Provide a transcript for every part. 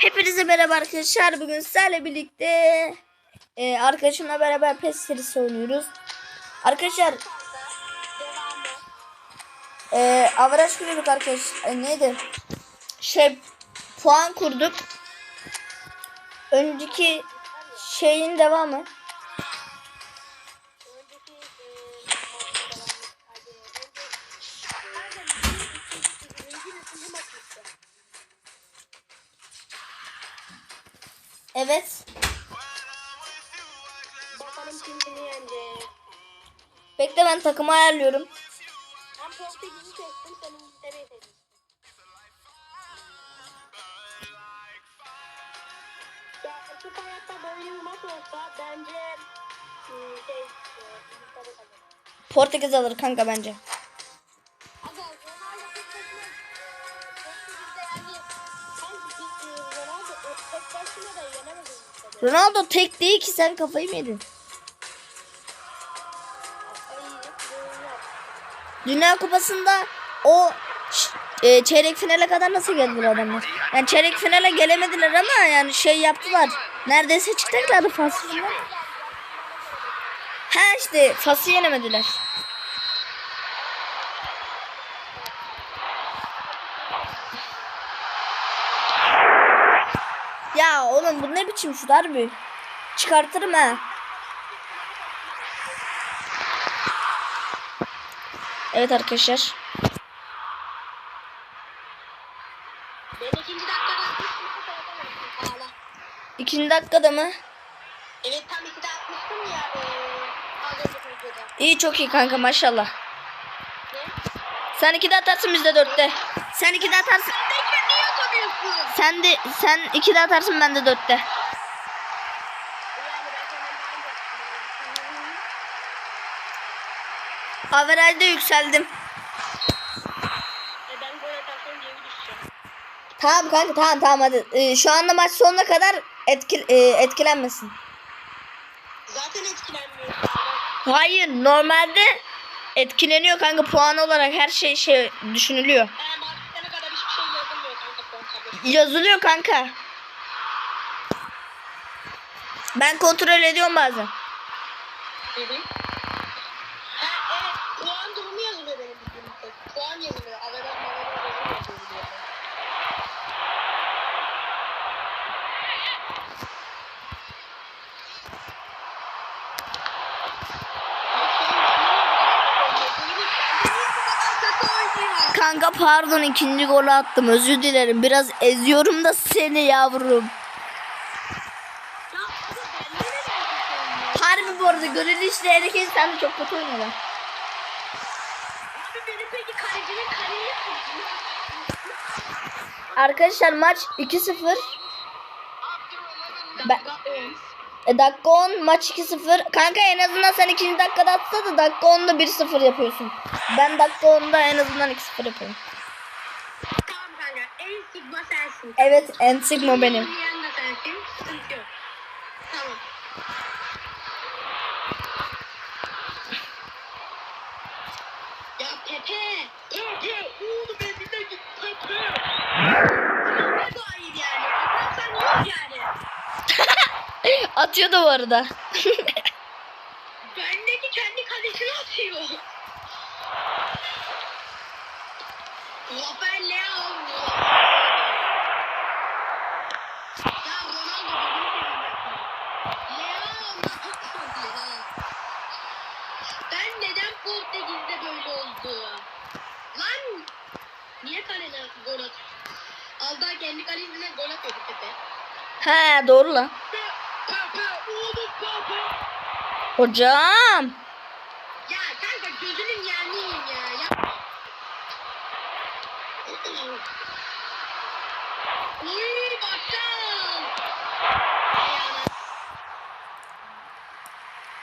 Hepinize merhaba arkadaşlar. Bugün sizlerle birlikte e, arkadaşımla beraber PES serisi oynuyoruz. Arkadaşlar e, averaj kuruyorduk arkadaşlar. E, neydi? Şey puan kurduk. Önceki şeyin devamı. Evet. Bakalım kim kimi yenecek. Bekle ben takımı ayarlıyorum. Ben Portekiz'i seçtim, sen İngiltere'yi seçtin. Açık hayatta böyle bir maç olsa bence hmm, şey, e. Portekiz alır kanka bence. Ronaldo tek değil ki sen kafayı mı yedin? Dünya Kupası'nda o e, çeyrek finale kadar nasıl geldiler adamlar? Yani çeyrek finale gelemediler ama yani şey yaptılar. Neredeyse çıkacaklardı Fas'ı final. Ha işte Fas'ı yenemediler. Oğlum bu ne biçim şu darbe? Çıkartırım ha. Evet arkadaşlar. İkinci dakikada mı? Evet tam ikide atmıştım ya. E. İyi çok iyi kanka maşallah. Ne? Sen ikide atarsın biz de dörtte. Sen ikide atarsın. Sen de sen ikide atarsın ben de dörtte. Yani ben senden daha önce Averajda yükseldim. E. Tamam kanka tamam tamam hadi. Ee, şu anda maç sonuna kadar etkil, e, etkilenmesin. Zaten etkilenmiyor. Hayır normalde etkileniyor kanka puan olarak her şey şey düşünülüyor. Eğer maç bitene kadar hiçbir şey yazılmıyor kanka puan tablosu. Yazılıyor kanka. Ben kontrol ediyorum bazen. Hı hı. Ha evet puan durumu yazılıyor benim bildiğim tek. Puan yazılıyor. Averaj maveraj yazılıyor. diye biliyorum. Kanka pardon ikinci golü attım özür dilerim. Biraz eziyorum da seni yavrum. Harbi bu arada gönül işte herkes sen de çok kötü oynuyorlar. Arkadaşlar maç 2-0. Ben, Dakika 10. e, dakika 10 maç 2-0. Kanka en azından sen ikinci dakikada atsa da dakika 10'da 1-0 yapıyorsun. Ben dakika 10'da en azından 2-0 yapıyorum. Tamam kanka en sigma sensin. Evet en sigma benim. Oynayan da sensin. Sıkıntı yok. Tamam. Ya Pepe. Pepe. Oğlum eline git Pepe. Ne gayet yani. Atarsan yok yani. Atıyor da bu arada. Bendeki kendi kalesine atıyor. Rafael Leao. Ya Ronaldo Leao ya? Ben neden Portekiz'de böyle oldu? Lan! Niye kalene gol at? Alda kendi kalesine gol atıyordu Pepe. He doğru lan. Pepe! Oğlum Pepe! Hocam. Ya kanka gözünün yanıyım ya. Yapma. Uy. Ayağına.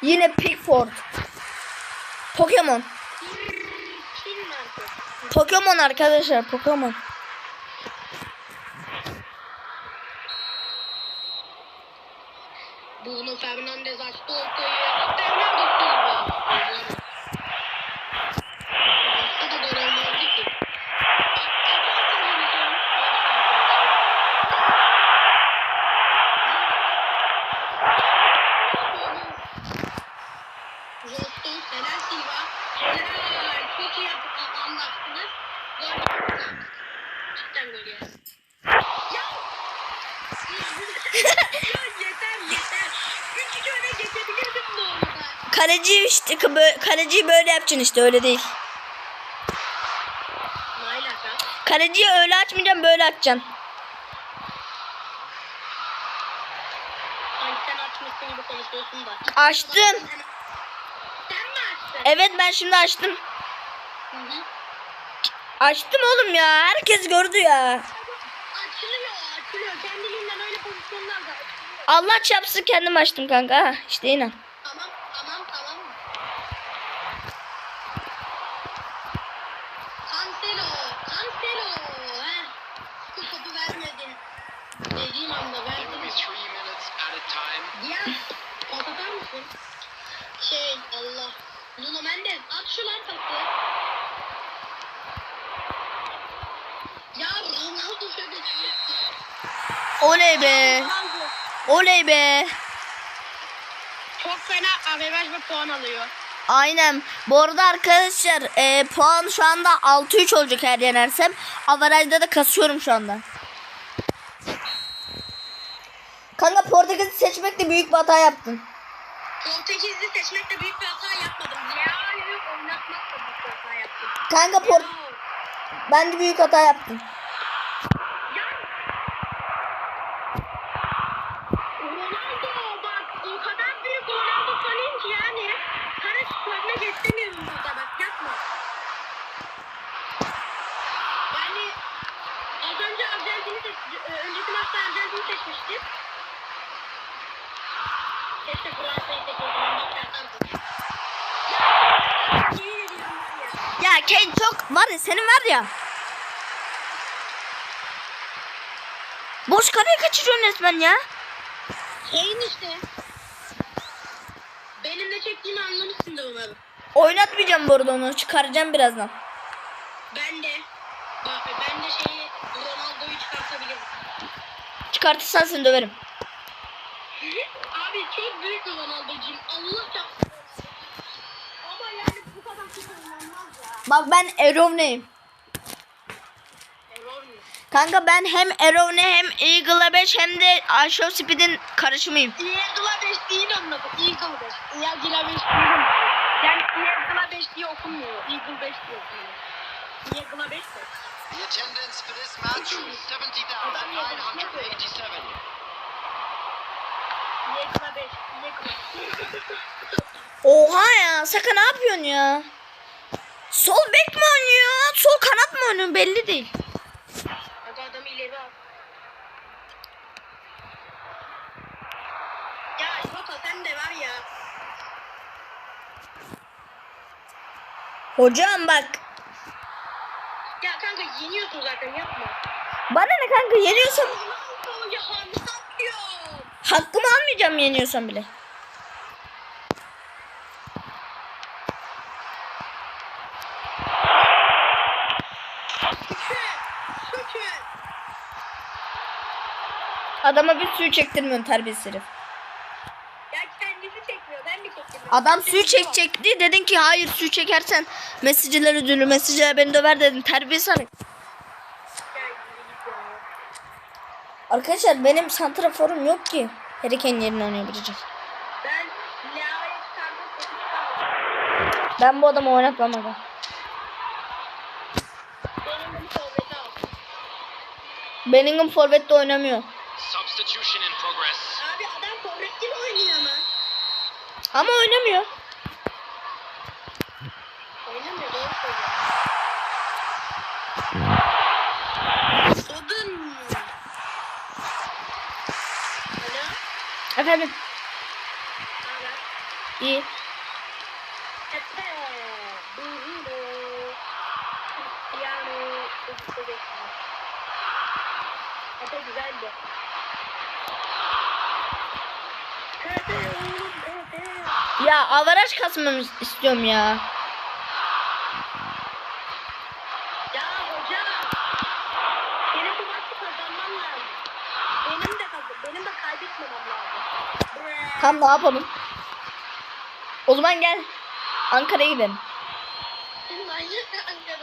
Yine Pickford. Pokemon. Pokemon arkadaşlar Pokemon. Bruno Fernandes açtı ortayı. Bernardo Silva. Başka da gol olmazdı ki. Bak, Ajax oynadı. sen golü. Ya! ya yeter yeter. Üç iki öne geçebilirdim bu arada. Kaleci işte bö- kaleciyi böyle yapacaksın işte öyle değil. Kaleciyi öyle açmayacaksın böyle açacaksın. Açtım. Evet ben şimdi açtım. Hı hı. Açtım oğlum ya. Herkes gördü ya. Açılıyor, açılıyor. Kendiliğinden öyle pozisyonlar da açılıyor. Allah çarpsın kendim açtım kanka. Ha, işte inan. Tamam, tamam, tamam. Cancelo, Cancelo. Heh. Bu topu vermedin. Dediğim anda Give me verdin. three minutes at a time. Ya, pas atar mısın? Şey, Allah. Nuno Mendes, at şu lan pası. Ya Ronaldo şöyle Oley be. Ronaldo. Oley be. Çok fena averaj ve puan alıyor. Aynen. Bu arada arkadaşlar e, puan şu anda 6-3 olacak her yenersem. Avarajda da kasıyorum şu anda. Kanka Portekiz'i seçmekte büyük bir hata yaptın. Portekizli seçmekte büyük bir hata yapmadım. Leao'yu oynatmakla büyük bir hata yaptım. Kanka Port ben de büyük hata yaptım. Ronaldo bak o kadar büyük Ronaldo fanıyım ki yani. Sana sözüne geçemiyorum burada bak yapma. Yani az önce Arjantin'i seç, e, önceki maçta Arjantin'i seçmiştim. Keşke Fransa'yı seçeydim. Bak yapardım. Ya, yemin ediyorum var ya. Ya Kane çok var senin var ya. Boş kaleye kaçırıyorsun resmen ya. Şeyin işte. Benim de çektiğimi anlamışsındır umarım. Oynatmayacağım bu arada onu çıkaracağım birazdan. Ben de. Bak ben de şeyi Ronaldo'yu çıkartabilirim. Çıkartırsan seni döverim. Abi çok büyük bir Ronaldo'cuyum. Allah çarpsın. Ama yani bu kadar kötü oynanmaz ya. Bak ben Erovne'yim. Kanka ben hem Erovne hem Eagle'a 5 hem de Aşağı Speed'in karışımıyım. Eagle'a 5 değil adı. Eagle 5. Eagle'a 5 değil. Yani Eagle'a 5 diye okunmuyor. Eagle 5 diye okunuyor. Eagle'a 5 de. The attendance for this match was 70,987. Eagle'a 5. Eagle'a. Oha ya Saka ne yapıyorsun ya? Sol bek mi oynuyor? Sol kanat mı oynuyor belli değil. Hadi adamı ileri al. Ya Jota sen de var ya. Hocam bak. Ya kanka yeniyorsun zaten yapma. Bana ne kanka yeniyorsam ya ne yapıyorsun? hakkımı almayacağım yeniyorsam bile. Adama bir suyu çektirmiyorsun terbiyesiz herif. Ya kendisi çekmiyor ben mi çekmiyorum? Adam suyu çekecekti. Dedin ki hayır suyu çekersen mesajcılar ödülü mesajcılar beni döver dedin. Terbiyesiz hareket. Arkadaşlar benim santraforum yok ki. Harry Kane yerine oynayabilecek. Ben. Ben bu adamı oynatmam aga. Bellingham forvette oynamıyor. Substitution in progress. Abi adam forvet gibi oynuyor ama. Ama oynamıyor. Oynamıyor doğru söylüyor. Odun. Alo. Efendim. Naber? iyi. Cristiano. Pepe bekliyor. Pepe güzeldi. Pepe oğlum Pepe. Ya avaraj kasmamı istiyorum ya. Ya hoca. Senin bu maçı kazanman lazım. Benim de kazan, benim de kaybetmemem lazım. Bre. Tam ne yapalım? O zaman gel. Ankara'ya gidelim. Ankara.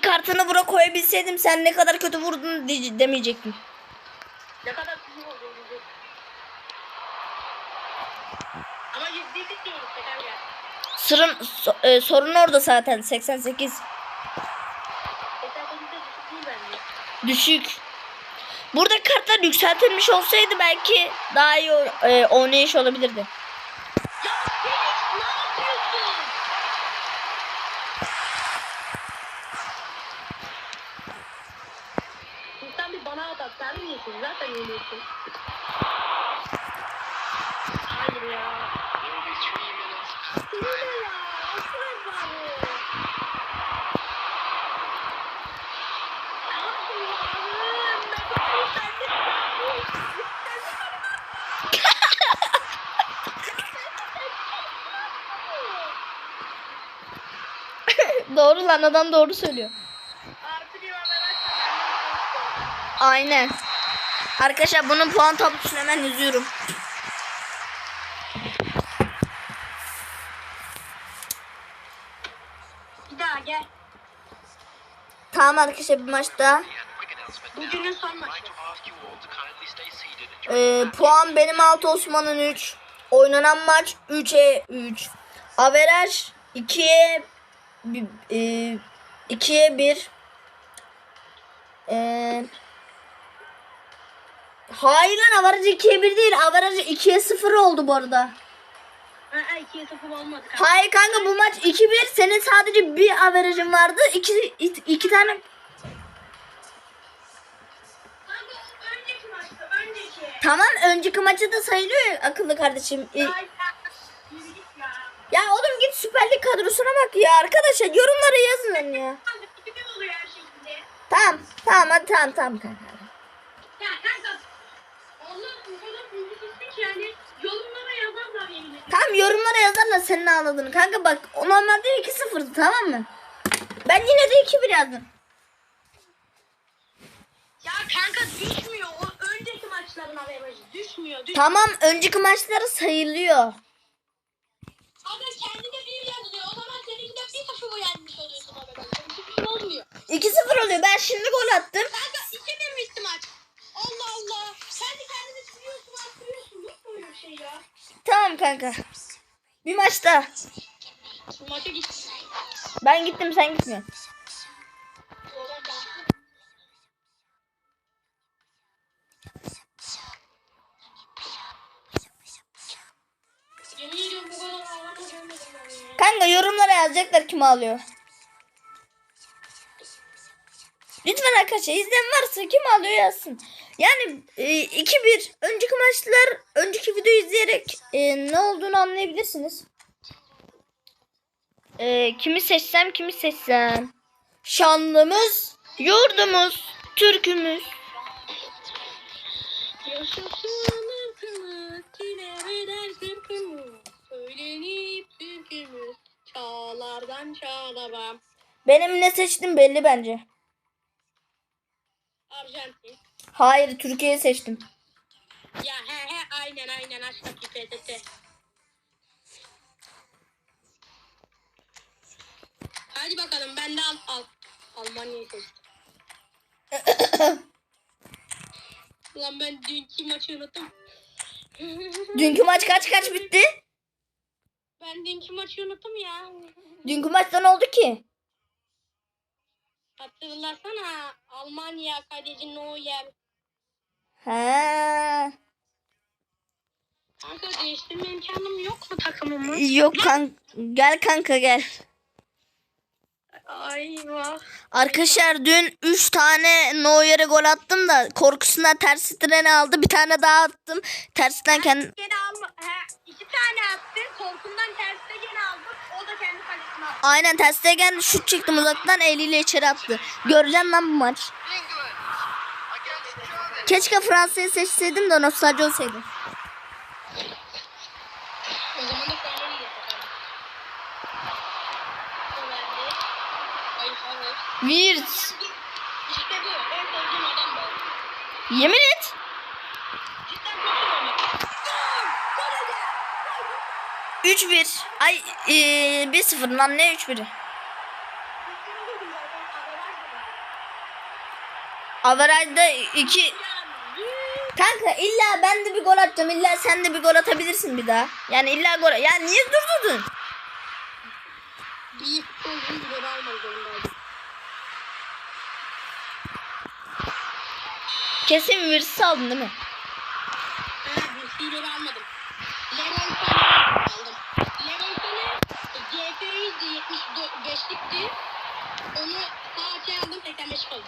Kartını bura koyabilseydim sen ne kadar kötü vurdun demeyecektim. Ne kadar oldu bizi. Ama yüzdelik değil. Tekrar. Sırın so- e, sorun orada zaten 88 Tekrar bizde düşük değil bence. düşük. Burada kartlar yükseltilmiş olsaydı belki daha iyi e, oynayış olabilirdi. Ya Felix ne yapıyorsun? Sen bir bana at at. Sen mi yiyorsun? Zaten yeniyorsun. Hayır ya. There will be three minutes at Bu ne ya? Osman bari. Ne yapıyorsun Allah'ım? Ben de sen de doğru lan adam doğru söylüyor. Aynen. Arkadaşlar bunun puan tablosunu hemen yazıyorum. Bir daha gel. Tamam arkadaşlar bir maç daha. Bugünün son maçı. Ee, puan benim 6 Osman'ın 3. Oynanan maç 3'e 3. Averaj 2'ye 2'ye 1. Ee, hayır lan averaj 2'ye 1 değil. Averaj 2'ye 0 oldu bu arada. İkiye sıfır olmadı. kanka. Hayır kanka bu maç 2-1. Senin sadece bir averajın vardı. 2 iki tane. Tamam önceki maçı da sayılıyor akıllı kardeşim. Ee, ya. Oğlum git Süper Lig kadrosuna bak ya arkadaşlar yorumlara yazın ya. Tamam tamam hadi tamam tamam kanka. Ya kanka. Allah bu kadar büyütüsün ki yani yorumlara yazarlar yemin. Tamam yorumlara yazarlar senin ağladığını. Kanka bak o normalde 2-0'dı tamam mı? Ben yine de 2-1 yazdım. Ya kanka düşmüyor. O önceki maçların averajı düşmüyor. düşmüyor. Tamam önceki maçları sayılıyor. 2-0 oluyor. Ben şimdi gol attım. Kanka iki bir bitti maç. Allah Allah. Sen de kendini siliyorsun attırıyorsun. Yok böyle bir şey ya. Tamam kanka. Bir maçta. Şu maça git. Ben gittim sen gitmiyorsun. Kanka yorumlara yazacaklar kim ağlıyor. Lütfen arkadaşlar izleyen varsa kim ağlıyor yazsın. Yani e, 2-1 önceki maçlar önceki videoyu izleyerek e, ne olduğunu anlayabilirsiniz. E, kimi seçsem kimi seçsem. Şanlımız, yurdumuz, Türkümüz. Yaşasın ırkımız, çilemeden sırkımız. Söylenip türkümüz, çağlardan çağlara. Benim ne seçtim belli bence. Arjantin. Hayır Türkiye'yi seçtim. Ya he he aynen aynen aşkaki PTT. Hadi bakalım ben de al. al. Almanya'yı seçtim. Ulan ben dünkü maçı unuttum. Dünkü maç kaç kaç bitti? ben dünkü maçı unuttum ya. Dünkü maçta ne oldu ki? Hatırlasana Almanya kaleci Neuer. He. Kanka değiştirme imkanım yok mu takımımı? Yok kanka. Gel kanka gel. Ay vah. Arkadaşlar dün 3 tane Neuer'e gol attım da korkusundan ters treni aldı. Bir tane daha attım. Tersten kendi... Gene alma. He, iki tane attı. Korkumdan terste gene aldım. O da kendi kalesine attı. Aynen terste geldi şut çektim uzaktan eliyle içeri attı. Göreceğim lan bu maç. Keşke Fransa'yı seçseydim de nostalji olsaydı. O zaman da takalım. O bende. Ay Wirtz. İşte bu. En sevdiğim adam bu. Yemin et. Cidden! 3-1. Ay ee, 1-0 lan ne 3-1'i? Averajda iki Kanka illa ben de bir gol atacağım. illa sen de bir gol atabilirsin bir daha. Yani illa gol. Ya niye durdurdun? Bir futbolcunun bir gol almak zorundaydım. Kesin virüsü aldın değil mi? Gol almadım. Leron aldım. Leron GF'ydi 75'likti. Onu sağ aldım 85 kaldı.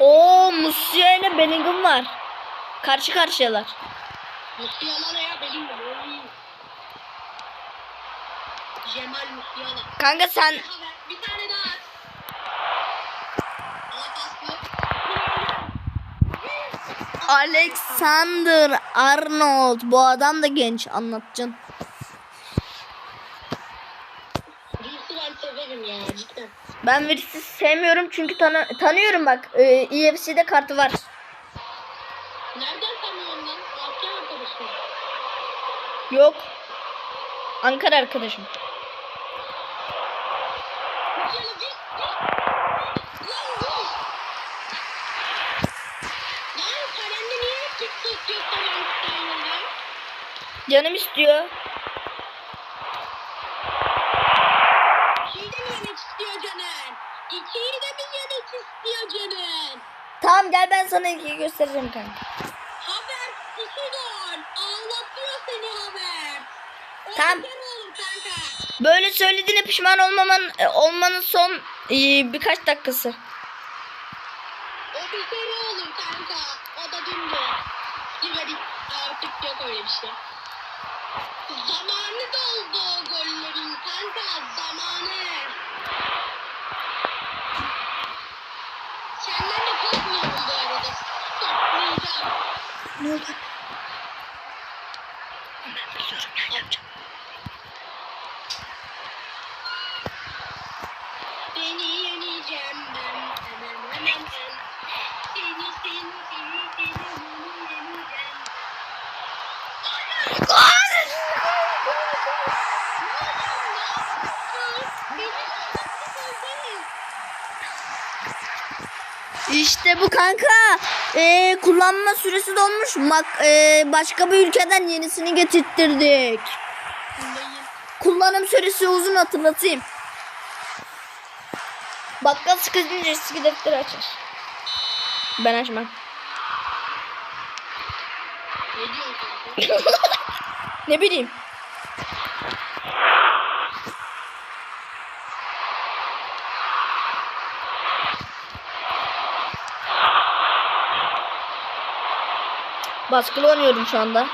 Oo Musiala ile Bellingham var. Karşı karşıyalar. Musiala ne ya oy. Cemal Musiala. Kanka sen Bir tane daha. at. Alexander Arnold. Bu adam da genç anlatacaksın. Ben virüsü sevmiyorum çünkü tanı- tanıyorum bak. Ee, EFC'de kartı var. Nereden tanıyorsun lan? Arkadaşım. Yok. Ankara arkadaşım. Musiala bir. bir- Lan vur. Lan kalende niye hep TikTok gösteriyorsun sen ya? Canım istiyor. İkiyi de yemek istiyor canın? İkiyi de mi yemek istiyor canın? Tamam gel ben sana ikiyi göstereceğim kanka. Haber iki gol. Ağlatıyor seni haber. O Tamam. Böyle söylediğine pişman olmaman e, olmanın son e, birkaç dakikası. O bir kere olur kanka. O da dün de. Artık yok öyle bir şey. Kanka. Zamanı. Senden de korkmuyorum bu arada. Saklayacağım. Ne oldu? Seni yeneceğim ben. Hemen hemen ben. Seni seni seni seni bunu yeneceğim. İşte bu kanka. Ee, kullanma süresi dolmuş. Mak- ee, başka bir ülkeden yenisini getirttirdik. Kullanım süresi uzun hatırlatayım. Bakkal sıkıcınca eski defteri açar. Ben açmam. Ne bileyim. Baskılı oynuyorum şu anda.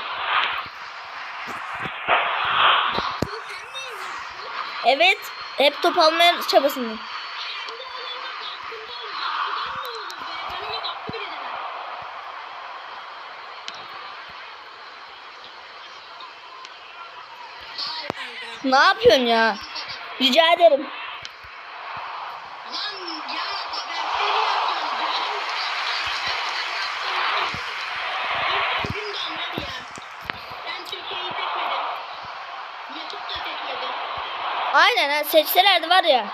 Evet. Hep top almaya çabasındayım. Ne yapıyorsun ya? Rica ederim. Lan ya haber seni yapıyorum. İlk günden var ya. Ben Türkiye'yi seçmedim. YouTube da seçmedim. Aynen seçselerdi var ya.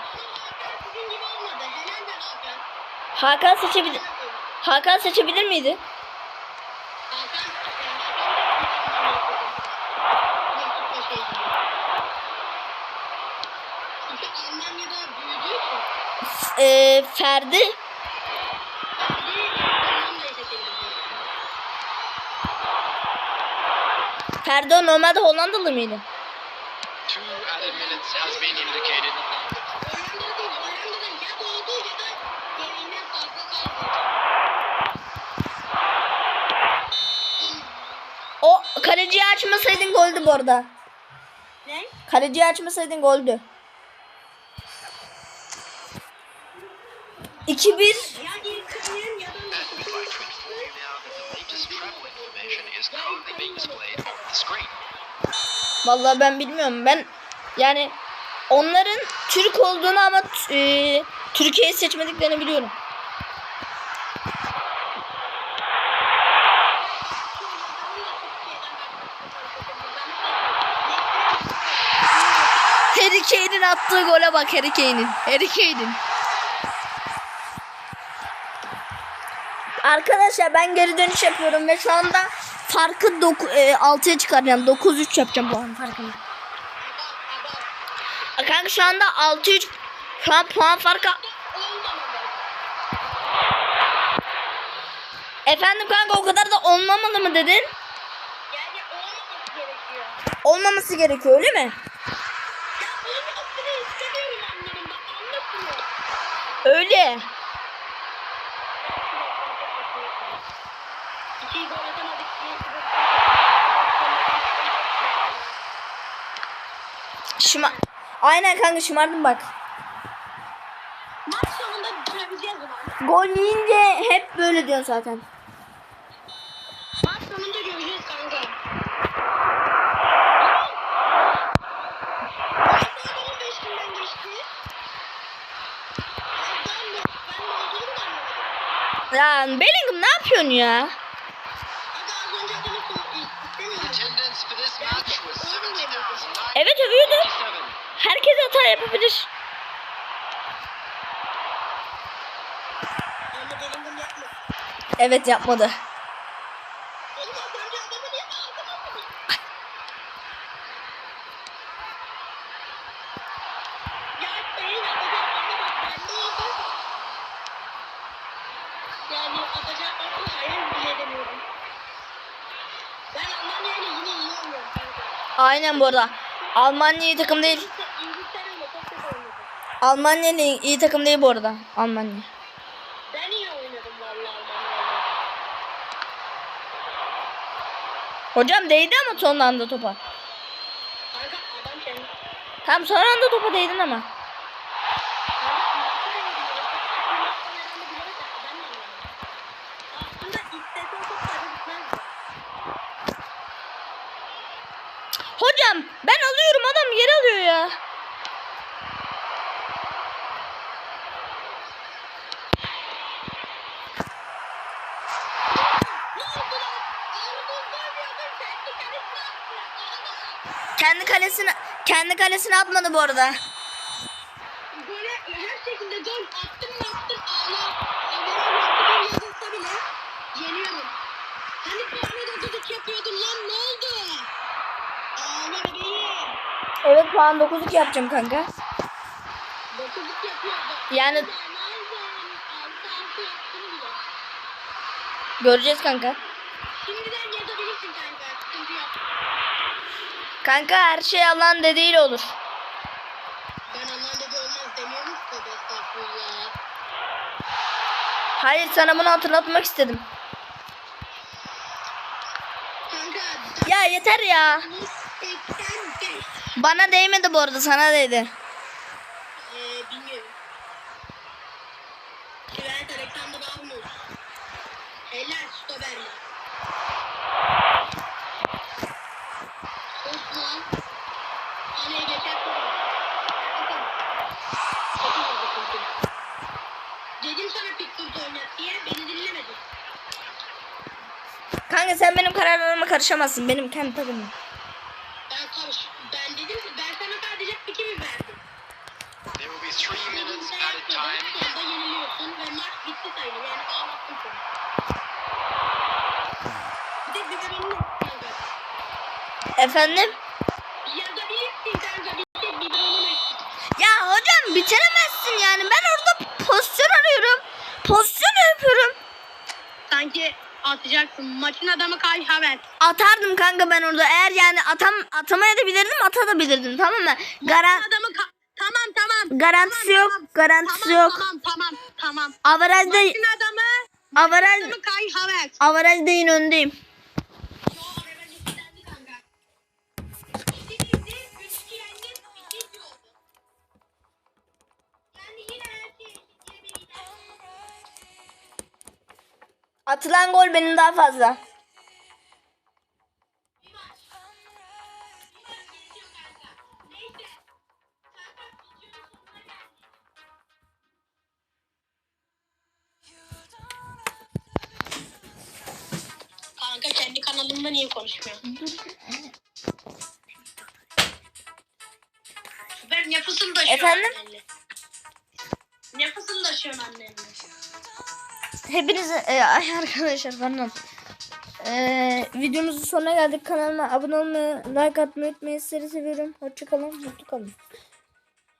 Hakan seçebilir. Hakan seçebilir miydi? Ee, Ferdi. Ferdi normalde Hollandalı mıydı? Two added minutes has been indicated. O kaleciyi açmasaydın goldü bu arada. Ne? Kaleciyi açmasaydın goldü. 2-1. Ya ilkinin ya da And we'd like to inform you now that the latest travel information is currently being displayed on the screen. Vallahi ben bilmiyorum. Ben yani onların Türk olduğunu ama e, Türkiye'yi seçmediklerini biliyorum. Harry Kane'in attığı gole bak Harry Kane'in. Harry Kane'in. Arkadaşlar ben geri dönüş yapıyorum ve şu anda farkı 6'ya çıkaracağım. 9-3 yapacağım puan farkını. Kanka şu anda 6-3 şu an puan farkı. Efendim kanka o kadar da olmamalı mı dedin? Yani olmaması gerekiyor. Olmaması gerekiyor öyle mi? Anlasın. Öyle. İki gol atamadık. Şıma Aynen kanka şımardım bak. Maç sonunda görebileceğiz ama. Gol yiyince hep böyle diyorsun zaten. Maç sonunda göreceğiz kanka. Ya Bellingham ne yapıyorsun ya? Aga az önce adamı so- istemiyorum. Attendance for this match was 70,997. Evet övüyordu. Herkes hata yapabilir. Evet yapmadı. Oğlum az önce adamı niye aldın? Ya senin atacaklarına bak bende oldu. Yani atacaklarını hayal bile edemiyorum. Ben Almanya'yla yine iyi oynuyorum kanka. Aynen bu arada. Almanya iyi takım değil. Almanya iyi takım değil bu arada. Almanya. Ben iyi oynadım vallahi. Hocam değdi ama son anda topa. Kanka adam kendi. Tam son anda topa değdin ama. Kanka İngiltere'ye gidiyor. Bu maç oynadığını bilerek yaptı, ben de anlamadım. Aslında istese çok fazla gitmezdi. Hocam ben alıyorum adam geri alıyor ya. Kendi kalesine kendi kalesine atmadı bu arada. Böyle her şekilde gol attım mı attım ağla. Averaj yaptım yazılsa bile yeniyorum. Hani sonra da düdük yapıyordun lan ne oldu? Ağla bebeğim. Evet puan 9'luk yapacağım kanka. Dokuzluk yapıyordu. Yani-. Göreceğiz kanka. Şimdiden yazabilirsin kanka. Sıkıntı yok. Kanka her şey Allah'ın dediğiyle olur. Ben Allah'ın dedi olmaz demiyorum ki estağfurullah. Hayır sana bunu hatırlatmak istedim. Kanka Ya yeter ya. 85. Bana değmedi bu arada sana değdi. Ee, bilmiyorum. Trent Alexander Arnold. Helal. Osman. Geçer. Dedim sana Pickford oynat diye beni dinlemedin. Kanka sen benim kararlarıma karışamazsın. Benim kendi takımım. Ben karış. Ben dedim ki ben sana sadece fikir verdim. There will be three minutes Sen at a yapmadın, time. Sonra yeniliyorsun ve maç bitti sayılır. Yani ağlattın seni. Bir de biberonun eksik kanka. Efendim? Ya hocam bitiremezsin yani. Ben orada pozisyon arıyorum. Pozisyon yapıyorum. Sanki atacaksın. Maçın adamı Kai Havertz. Atardım kanka ben orada. Eğer yani atam atamaya da bilirdim, atabilirdim. Tamam mı? Garan adamı Ka- Tamam tamam. garantisi Tamam, yok. tamam. Garantisi Tamam yok. tamam tamam tamam. Avarajda Maçın adamı avaraj avarajda yine öndeyim. Atılan gol benim daha fazla. E, ay arkadaşlar pardon. E, videomuzun sonuna geldik. Kanalıma abone olmayı, like atmayı unutmayın. Sizleri seviyorum. Hoşçakalın. Mutlu kalın.